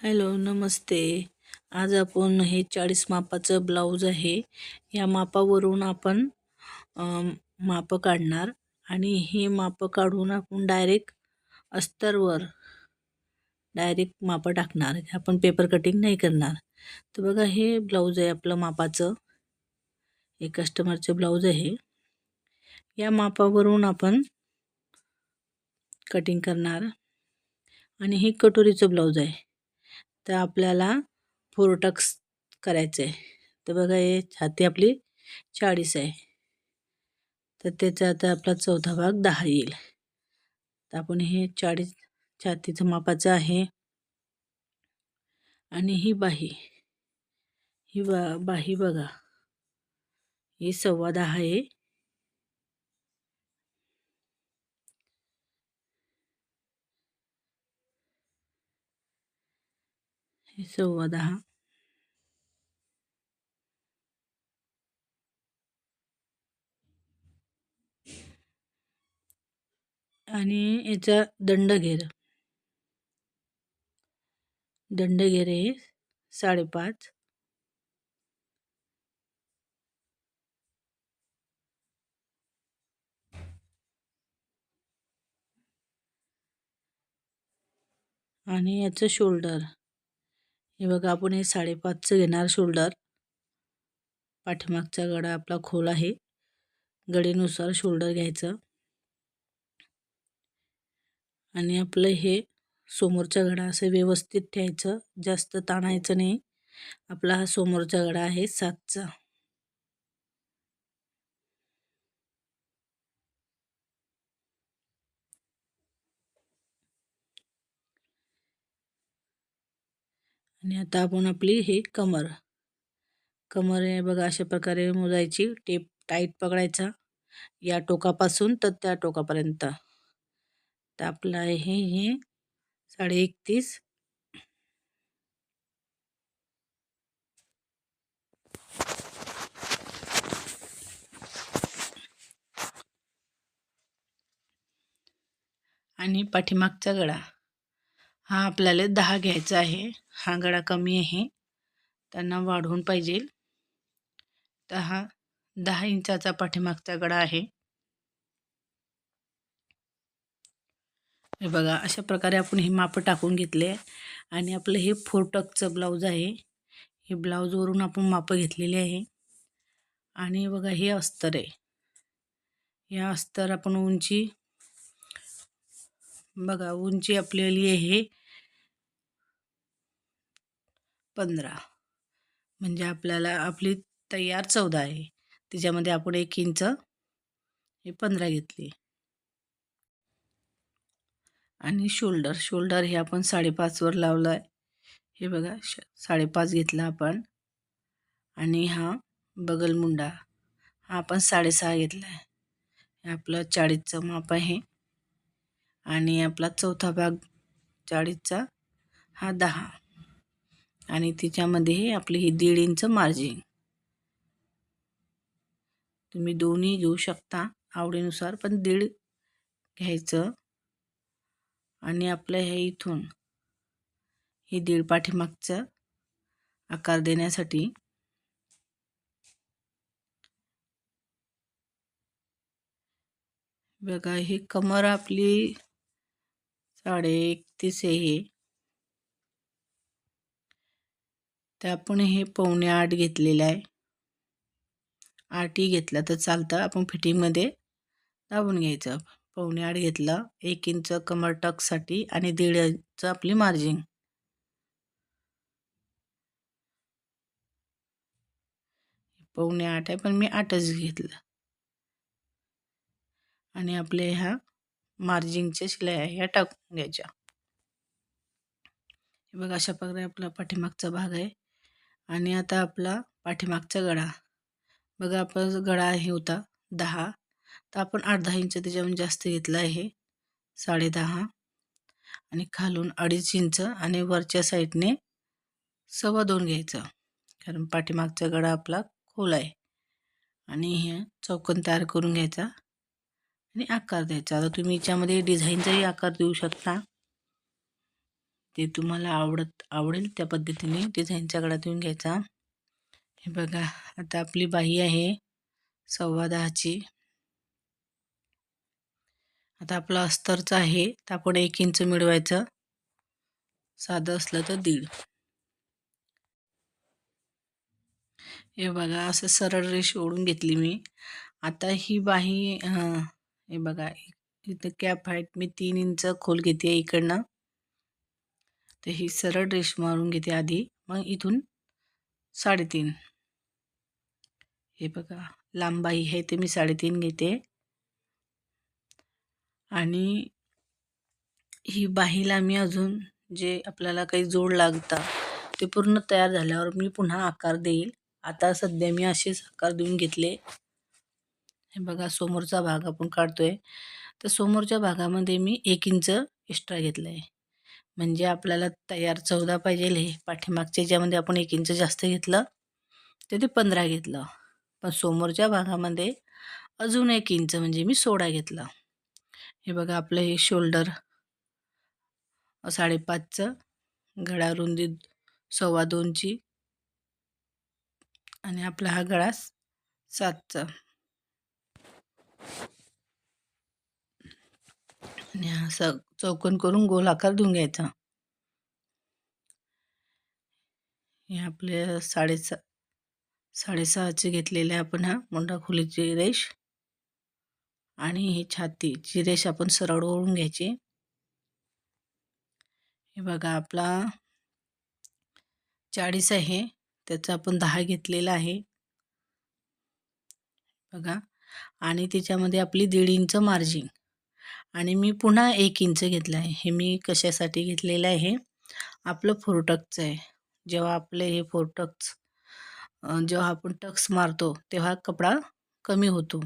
Hello नमस्ते. आज आपण हे चाळीस मापाचं ब्लाऊज आहे. या मापावरून आपण मापं काढणार आणि हे मापं काढून आपण डायरेक्ट अस्तरवर डायरेक्ट मापं टाकणार. आपण पेपर कटिंग नाही करणार. तर बघा हे ब्लाऊज आहे आपलं मापाचं. हे कस्टमरचं ब्लाऊज आहे. या मापावरून आपण कटिंग करणार. आणि हे कटोरीचं ब्लाऊज आहे. तर आपल्याला फोर टक्स करायचं आहे तर बघा हे छाती आपली चाळीस आहे. तर त्याचा आता आपला चौथा भाग दहा येईल. तर आपण हे चाळीस छातीचं मापाचं आहे. आणि ही बाही ही बा बाही बघा. ही सव्वा दहा आहे. हे सव्वा दहा आणि याचा दंडघेर. दंडघेर हे साडेपाच. आणि याचं शोल्डर. हे बघा आपण हे साडेपाचचं घेणार शोल्डर. पाठीमागचा गडा आपला खोल आहे. गडीनुसार शोल्डर घ्यायचं. आणि आपलं हे समोरचा गडा असं व्यवस्थित ठेवायचं. जास्त ताणायचं नाही. आपला हा समोरचा गडा आहे सातचा. आणि आता आपण आपली हे कमर. कमर बघा अशा प्रकारे मोजायची. टेप टाईट पकडायचा. या टोकापासून तर त्या टोकापर्यंत. तर आपलं आहे हे साडे एकतीस आणि पाठीमागचा गळा. हा आपल्याला दहा घ्यायचा आहे. हा गळा कमी आहे. त्यांना वाढवून पाहिजे. तर हा दहा इंचाचा पाठीमागचा गळा आहे. हे बघा अशा प्रकारे आपण हे मापं टाकून घेतले आणि आपलं हे फोरटकचं ब्लाऊज आहे. हे ब्लाऊजवरून आपण मापं घेतलेले आहे. आणि बघा हे अस्तर आहे. या अस्तर आपण उंची बघा उंची आपल्याली आहे पंधरा. म्हणजे आपल्याला आपली तयार चौदा आहे. तिच्यामध्ये आपण एक इंच हे पंधरा घेतली. आणि शोल्डर शोल्डर हे आपण साडेपाचवर लावलं आहे हे बघा श साडेपाच घेतला आपण. आणि हा बगलमुंडा हा आपण साडेसहा घेतला आहे हे आपलं चाळीसचं माप आहे. आणि आपला चौथा भाग चाळीसचा हा दहा. आणि तिच्यामध्ये आपली ही दीड इंच मार्जिन तुम्ही दोन्ही घेऊ शकता आवडीनुसार पण दीड घ्यायचं. आणि आपलं हे इथून हे दीड पाठीमागचं आकार देण्यासाठी बघा ही कमर आपली साडे एकतीस आहे. तर आपण हे पवणे आठ घेतलेलं आहे. आठही घेतलं तर चालतं. आपण फिटिंगमध्ये दाबून घ्यायचं. पवणे आठ घेतलं. एक इंच कमर टकसाठी आणि दीड इंच आपली मार्जिन. पवणे आठ आहे पण मी आठच घेतलं. आणि आपल्या ह्या मार्जिंगच्या शिलाई ह्या टाकून घ्यायच्या. बघा अशा प्रकारे आपला पाठीमागचा भाग आहे. आणि आता आपला पाठीमागचा गळा बघा आपण गळा हे होता दहा. तर आपण अर्धा इंच त्याच्याहून जास्त घेतला आहे. साडेदहा आणि खालून अडीच इंच आणि वरच्या साईडने सव्वा दोन घ्यायचं. कारण पाठीमागचा गळा आपला खोल आहे. आणि हे चौकन तयार करून घ्यायचा आणि आकार द्यायचा. आता तुम्ही याच्यामध्ये डिझाईनचाही आकार देऊ शकता. ते तुम्हाला आवडत आवडेल त्या पद्धतीने. डिझाईनच्या गळा देऊन घ्यायचा. हे बघा आता आपली बाही आहे सव्वा दहाची. आता आपलं अस्तरचं आहे तर आपण एक इंच मिळवायचं. साधं असलं तर दीड. हे बघा असं सरळ रेष ओढून घेतली मी. आता ही बाही हे बघा इथं कॅप हाईट मी तीन इंच खोल घेते इकडनं. तर ही सरळ रेष मारून घेते आधी. मग इथून साडेतीन. हे बघा लांबाई आहे ते मी साडेतीन घेते. आणि ही बाहीला मी अजून जे आपल्याला काही जोड लागता ते पूर्ण तयार झाल्यावर मी पुन्हा आकार देईल. आता सध्या मी असेच आकार देऊन घेतले. हे बघा समोरचा भाग आपण काढतोय. तर समोरच्या भागामध्ये मी एक इंच एक्स्ट्रा घेतलं आहे म्हणजे आपल्याला तयार चौदा पाहिजे हे. पाठीमागच्या ज्यामध्ये आपण एक इंच जास्त घेतलं ते ते पंधरा घेतलं. पण समोरच्या भागामध्ये अजून एक इंच म्हणजे मी सोळा घेतला. हे बघा आपलं हे शोल्डर. साडेपाचचं. गळा रुंदी सव्वा दोनची. आणि आपला हा गळा सातचा. आणि हा स चौकन करून गोल आकार देऊन घ्यायचा. हे आपले साडेसा साडेसहाचे घेतलेले आपण हा मुंडा खोलीची रेश आणि ही छातीची रेश आपण सरळ ओळून घ्यायची. हे बघा आपला चाळीस आहे त्याचा आपण दहा घेतलेला आहे. बघा आणि त्याच्यामध्ये आपली दीड इंच मार्जिन. आणि मी पुन्हा एक इंच घेतलं आहे. हे मी कशासाठी घेतलेलं आहे? आपलं फोरटक्सचं आहे. जेव्हा आपले हे फोरटक्स जेव्हा आपण टक्स मारतो तेव्हा कपडा कमी होतो.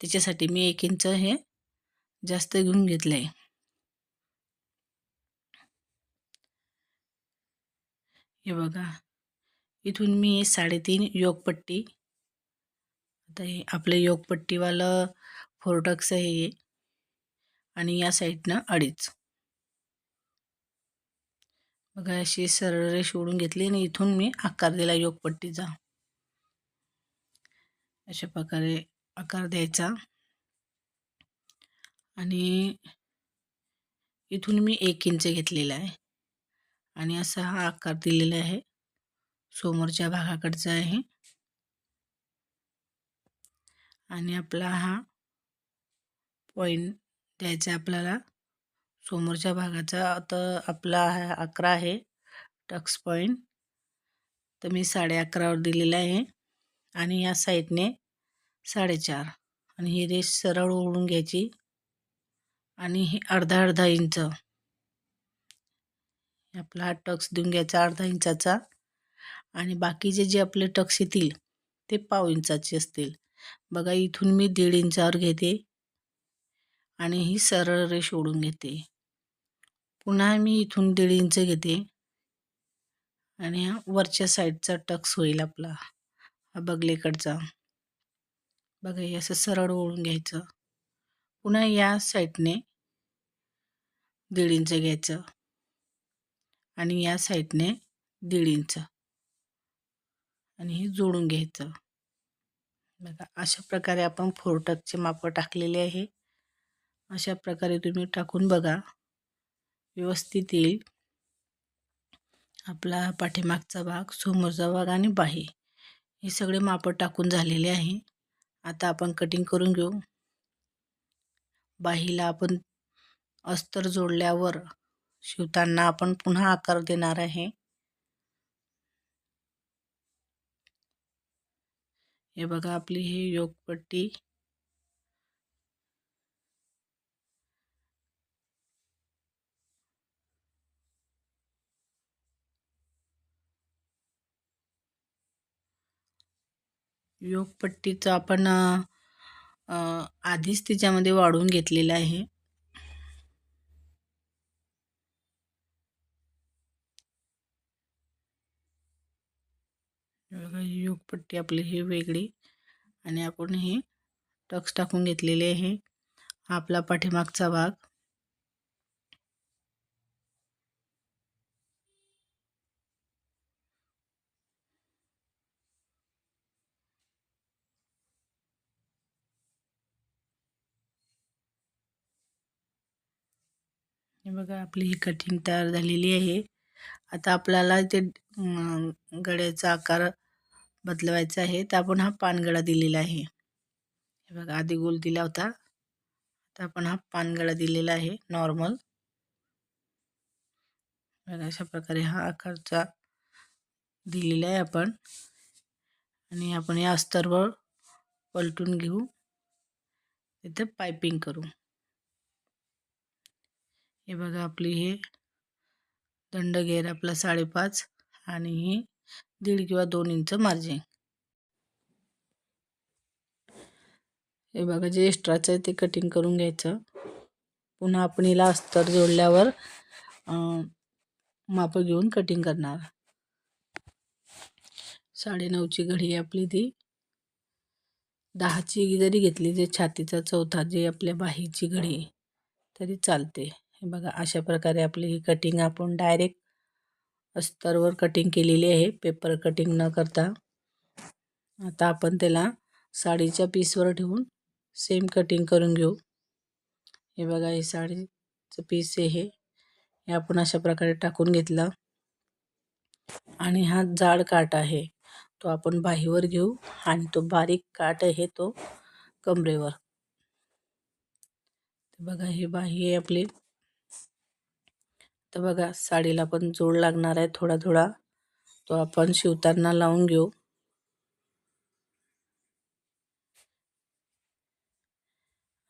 त्याच्यासाठी मी एक इंच हे जास्त घेऊन घेतलं आहे. हे बघा. इथून मी साडेतीन योगपट्टी आता हे आपलं योगपट्टीवालं फोरटक्स आहे आणि या साईडनं अडीच. बघा अशी सरळ रेष ओढून घेतली आणि इथून मी आकार दिला योगपट्टीचा. अशा प्रकारे आकार द्यायचा. आणि इथून मी एक इंच घेतलेला आहे. आणि असा हा आकार दिलेला आहे. समोरच्या भागाकडचा आहे. आणि आपला हा पॉईंट द्यायचं आपल्याला समोरच्या भागाचा आता आपला हा अकरा आहे. Tucks point. तर मी साडे अकरावर दिलेला आहे. आणि या साईडने साडेचार. आणि ही रेष सरळ ओढून घ्यायची. आणि ही अर्धा अर्धा इंच. आपला हा टक्स देऊन घ्यायचा अर्धा इंचाचा. आणि बाकीचे जे आपले टक्स येतील ते पाव इंचाचे असतील. बघा इथून मी दीड इंचावर घेते. आणि ही सरळ रेष ओढून घेते. पुन्हा मी इथून दीड इंच घेते. आणि हा वरच्या साईडचा टक्स होईल आपला. हा बगलेकडचा. बघा हे असं सरळ ओळून घ्यायचं. पुन्हा या साईडने दीड इंच घ्यायचं. आणि या साईडने दीड इंच आणि हे जोडून घ्यायचं. बघा अशा प्रकारे आपण फोर टकचे माप टाकलेले आहे. अशा प्रकारे तुम्ही टाकून बघा. व्यवस्थित येईल. आपला पाठीमागचा भाग समोरचा भाग आणि बाही. हे सगळे मापं टाकून झालेले आहे. आता आपण कटिंग करून घेऊ. बाहीला आपण अस्तर जोडल्यावर शिवताना आपण पुन्हा आकार देणार आहे. हे बघा आपली ही योगपट्टी योगपट्टीचं आपण आधीच तिच्यामध्ये वाढून घेतलेलं आहे. योगपट्टी आपली ही वेगळी आणि आपण हे टक्स टाकून घेतलेले आहे. आपला पाठीमागचा भाग. बघा आपली ही कटिंग तयार झालेली आहे. आता आपल्याला ते गड्याचा आकार बदलवायचा आहे. तर आपण हा पानगळा दिलेला आहे. हे बघा आधी गोल दिला होता. तर आपण हा पानगळा दिलेला आहे नॉर्मल. बघा अशा प्रकारे हा आकारचा दिलेला आहे आपण. आणि आपण या अस्तरवर पलटून घेऊ. इथे पायपिंग करू. हे बघा आपली हे दंड घेर आपला साडेपाच आणि ही दीड किंवा दोन इंच मार्जिन हे बघा जे एक्स्ट्राचं आहे ते कटिंग करून घ्यायचं. पुन्हा आपण हिला अस्तर जोडल्यावर माप घेऊन कटिंग करणार. साडेनऊची घडी आहे आपली ती. दहाची जरी घेतली जे छातीचा चौथा जे आपल्या बाहीची घडी तरी चालते. हे बघा अशा प्रकारे आपली ही कटिंग आपण डायरेक्ट अस्तरवर कटिंग केलेली आहे. पेपर कटिंग न करता. आता आपण त्याला साडीच्या पीसवर ठेवून सेम कटिंग करून घेऊ. हे बघा हे साडीचं पीस आहे हे. आपण अशा प्रकारे टाकून घेतलं. आणि हा जाड काट आहे. तो आपण बाहीवर घेऊ आणि तो बारीक काट आहे तो कमरेवर. बघा हे बाही आहे आपली. तर बघा साडीला पण जोड लागणार आहे थोडा थोडा तो आपण शिवताना लावून घेऊ.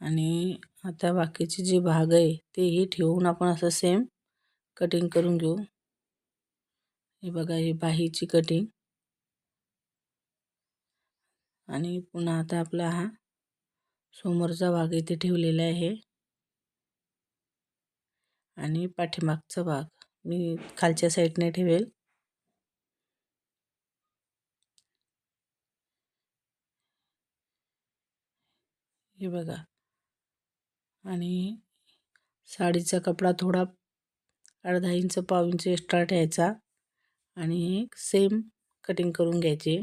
आणि आता बाकीचे जे भाग आहे तेही ठेवून आपण असं सेम कटिंग करून घेऊ. हे बघा ही बाहीची कटिंग आणि पुन्हा आता आपला हा समोरचा भाग इथे ठेवलेला आहे. आणि पाठीमागचा भाग. मी खालच्या साईडने ठेवेल. हे बघा. आणि साडीचा कपडा थोडा अर्धा इंच पाव इंच एक्स्ट्रा ठेवायचा. आणि सेम कटिंग करून घ्यायची.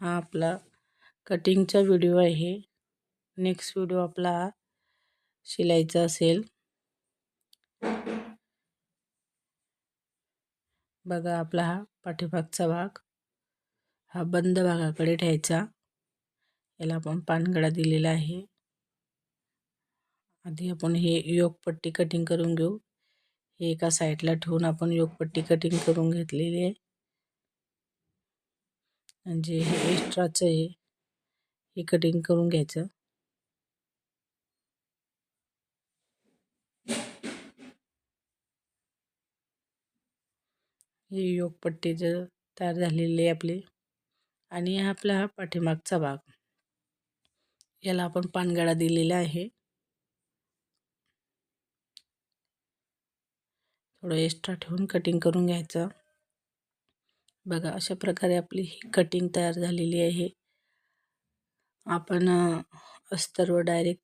हा आपला कटिंगचा व्हिडिओ आहे. नेक्स्ट व्हिडिओ आपला शिलाईचा असेल. बघा आपला हा पाठीभागचा भाग. हा बंद भागाकडे ठेवायचा. याला आपण पानगडा दिलेला आहे. आधी आपण हे योगपट्टी कटिंग करून घेऊ. हे एका साईडला ठेवून आपण योगपट्टी कटिंग करून घेतलेली आहे. म्हणजे हे एक्स्ट्राचं आहे हे कटिंग करून घ्यायचं. हे योगपट्टी जर तयार झालेली आहे आपली आणि हा आपला हा पाठीमागचा भाग याला आपण पानगडा दिलेला आहे. थोडं एक्स्ट्रा ठेवून कटिंग करून घ्यायचं. बघा अशा प्रकारे आपली ही कटिंग तयार झालेली आहे. आपण अस्तरवर डायरेक्ट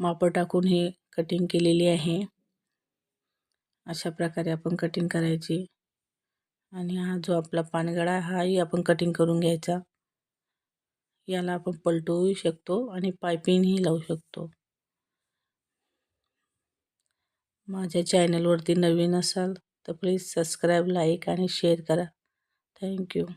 मापं टाकून हे कटिंग केलेली आहे. अशा प्रकारे आपण कटिंग करायची. आणि हा जो आपला पानगळा हाही आपण कटिंग करून घ्यायचा. याला आपण पलटवू शकतो आणि पायपिंगही लावू शकतो. माझ्या चॅनलवरती नवीन असाल तर प्लीज सबस्क्राईब लाईक आणि शेअर करा. thank you.